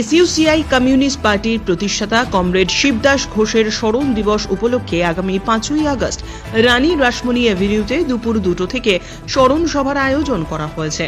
SUCI communist পার্টির প্রতিষ্ঠাতা comrade Shibdas ঘোষের স্মরণ দিবস উপলক্ষে আগামী পাঁচই আগস্ট রানী রাসমণি অ্যাভিনিউতে দুপুর দুটো থেকে স্মরণ সভার আয়োজন করা হয়েছে।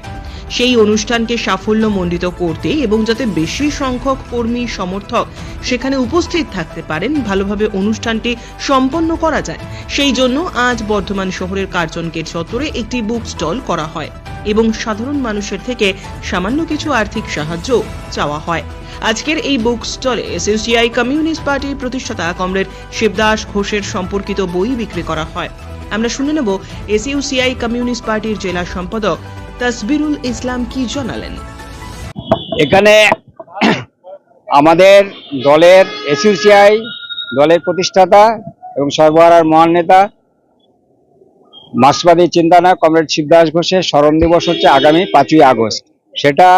সেই অনুষ্ঠানকে সাফল্যমণ্ডিত করতে এবং যাতে বেশি সংখ্যক কর্মী সমর্থক সেখানে উপস্থিত থাকতে পারেন, ভালোভাবে অনুষ্ঠানটি সম্পন্ন করা যায়। সেই জন্য আজ বর্ধমান শহরের কার্জন গেট চত্বরে একটি বুক স্টল করা হয়। এবং সাধারণ মানুষের থেকে সামান্য কিছু আর্থিক সাহায্য চাওয়া হয়। আজকের এই বুক স্টলে এসইউসিআই কমিউনিস্ট পার্টির প্রতিষ্ঠাতা কমরেড শিবদাস ঘোষের সম্পর্কিত বই বিক্রি করা হয়। আমরা শুনে নেব এসইউসিআই কমিউনিস্ট পার্টির জেলা সম্পাদক তসবিরুল ইসলাম কি জানালেন। এখানে আমাদের দলের এসইউসিআই, দলের প্রতিষ্ঠাতা এবং সর্বহারার মহান নেতা মার্ক্সবাদী চিন্তানা কমরেড শিবদাস ঘোষের স্মরণ দিবস হচ্ছে আগামী পাঁচই আগস্ট। সেটা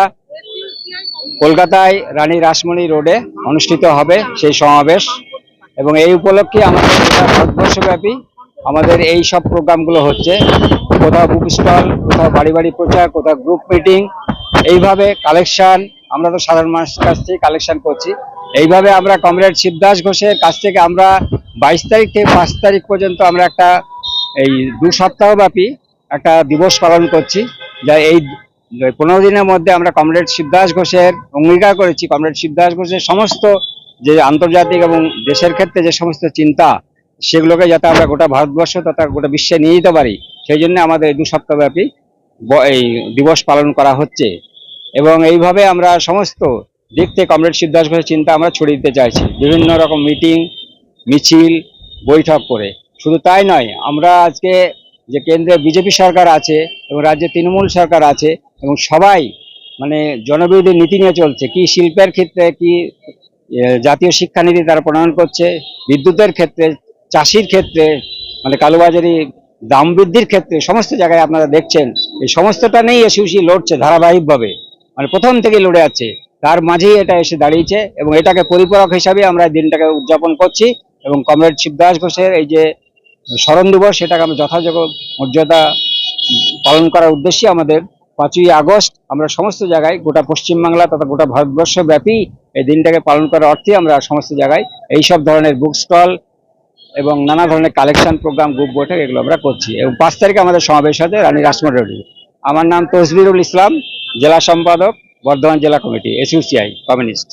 কলকাতায় রানী রাসমণি রোডে অনুষ্ঠিত হবে সেই সমাবেশ। এবং এই উপলক্ষে আমাদের ভারতবর্ষব্যাপী আমাদের এই সব প্রোগ্রামগুলো হচ্ছে। কোথাও বুক স্টল কোথাও বাড়ি বাড়ি প্রচার, কোথাও গ্রুপ মিটিং এইভাবে কালেকশন আমরা তো সাধারণ মানুষের কাছ থেকে কালেকশন করছি। এইভাবে আমরা কমরেড শিবদাস ঘোষের কাছ থেকে আমরা বাইশ তারিখ থেকে পাঁচ তারিখ পর্যন্ত আমরা একটা এই দু সপ্তাহ ব্যাপী একটা দিবস পালন করছি, যা এই পনেরো দিনের মধ্যে আমরা কমরেড শিবদাস ঘোষের অঙ্গীকার করেছি। কমরেড শিবদাস ঘোষের সমস্ত যে আন্তর্জাতিক এবং দেশের ক্ষেত্রে যে সমস্ত চিন্তা, সেগুলোকে যাতে আমরা গোটা ভারতবর্ষ তথা গোটা বিশ্বে নিয়ে যেতে পারি, সেই জন্য আমাদের দু সপ্তাহব্যাপী এই দিবস পালন করা হচ্ছে। এবং এইভাবে আমরা সমস্ত দিক থেকে কমরেড শিবদাস ঘোষের চিন্তা আমরা ছড়িয়ে দিতে চাইছি। বিভিন্ন রকম মিটিং, মিছিল, বৈঠক করে। শুধু তাই নয়, আমরা আজকে যে কেন্দ্রে বিজেপি সরকার আছে এবং রাজ্যে তৃণমূল সরকার আছে এবং সবাই মানে জনবিরোধী নীতি নিয়ে চলছে, কি শিল্পের ক্ষেত্রে, কি জাতীয় শিক্ষানীতি তারা প্রণয়ন করছে, বিদ্যুতের ক্ষেত্রে, চাষির ক্ষেত্রে মানে কালোবাজারি দাম বৃদ্ধির ক্ষেত্রে, সমস্ত জায়গায় আপনারা দেখছেন, এই সমস্তটা নেই এসিউসি লড়ছে ধারাবাহিকভাবে মানে প্রথম থেকে লড়ে আছে তার মাঝেই এটা এসে দাঁড়িয়েছে এবং এটাকে পরিপূরক হিসাবে আমরা দিনটাকে উদযাপন করছি এবং কমরেড শিবদাস ঘোষের এই যে স্মরণ দিবস, সেটাকে আমরা যথাযোগ্য মর্যাদা পালন করার উদ্দেশ্যে আমাদের পাঁচই আগস্ট আমরা সমস্ত জায়গায় গোটা পশ্চিমবাংলা তথা গোটা ভারতবর্ষ ব্যাপী এই দিনটাকে পালন করার অর্থে আমরা সমস্ত জায়গায় এই সব ধরনের বুক স্টল এবং নানা ধরনের কালেকশন প্রোগ্রাম গ্রুপ বৈঠক এগুলো আমরা করছি। এবং পাঁচ তারিখে আমাদের সমাবেশ আছে রানী রাসমণ রোডে। আমার নাম তসবিরুল ইসলাম, জেলা সম্পাদক, বর্ধমান জেলা কমিটি, এসইউসিআই, কমিউনিস্ট।